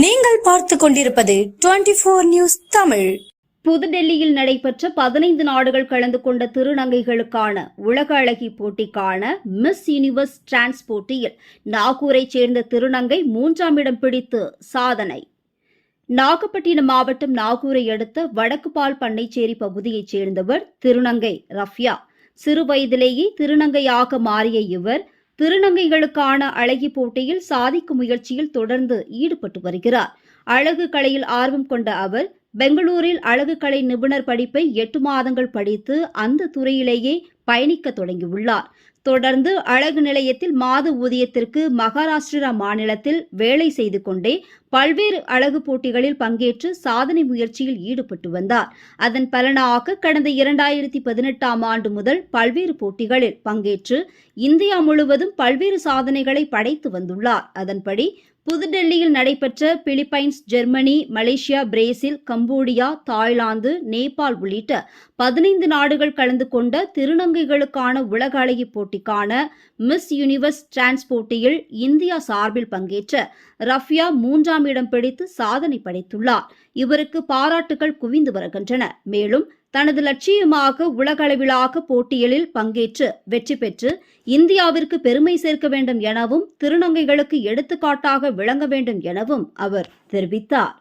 நீங்கள் பார்த்து கொண்டிருப்பது டுவெண்டி போர் நியூஸ் தமிழ். புதுடெல்லியில் நடைபெற்ற பதினைந்து நாடுகள் கலந்து கொண்ட திருநங்கைகளுக்கான உலக அழகி போட்டிக்கான மிஸ் யூனிவர்ஸ் டிரான்ஸ் போட்டியில் நாகூரைச் சேர்ந்த திருநங்கை மூன்றாம் இடம் பிடித்து சாதனை. நாகப்பட்டினம் மாவட்டம் நாகூரை அடுத்த வடக்கு பால் பண்ணைச்சேரி பகுதியைச் சேர்ந்தவர் திருநங்கை ரஃப்யா. சிறு வயதிலேயே திருநங்கையாக மாறிய இவர் திருநங்கைகளுக்கான அழகி போட்டியில் சாதிக்கும் முயற்சியில் தொடர்ந்து ஈடுபட்டு வருகிறார். அழகு கலையில் ஆர்வம் கொண்ட அவர் பெங்களூரில் அழகு கலை நிபுணர் படிப்பை எட்டு மாதங்கள் படித்து அந்த துறையிலேயே பயணிக்க தொடங்கியுள்ளார். தொடர்ந்து அழகு நிலையத்தில் மாத ஊதியத்திற்கு மகாராஷ்டிரா மாநிலத்தில் வேலை செய்து கொண்டே பல்வேறு அழகு போட்டிகளில் பங்கேற்று சாதனை முயற்சியில் ஈடுபட்டு வந்தார். அதன் பலனாக கடந்த இரண்டாயிரத்தி பதினெட்டாம் ஆண்டு முதல் பல்வேறு போட்டிகளில் பங்கேற்று இந்தியா முழுவதும் பல்வேறு சாதனைகளை படைத்து வந்துள்ளார். அதன்படி புதுடெல்லியில் நடைபெற்ற Philippines Germany Malaysia Brazil Cambodia Thailand Nepal உள்ளிட்ட பதினைந்து நாடுகள் கலந்து கொண்ட திருநங்கைகளுக்கான உலக அழகி போட்டிக்கான மிஸ் யூனிவர்ஸ் டிரான்ஸ் போட்டியில் இந்தியா சார்பில் பங்கேற்ற ரஃப்யா மூன்றாம் இடம் பிடித்து சாதனை படைத்துள்ளார். இவருக்கு பாராட்டுகள் குவிந்து வருகின்றன. மேலும் தனது லட்சியமாக உலகளவிலாக போட்டிகளில் பங்கேற்று வெற்றி பெற்று இந்தியாவிற்கு பெருமை சேர்க்க வேண்டும் எனவும் திருநங்கைகளுக்கு எடுத்துக்காட்டாக விளங்க வேண்டும் எனவும் அவர் தெரிவித்தார்.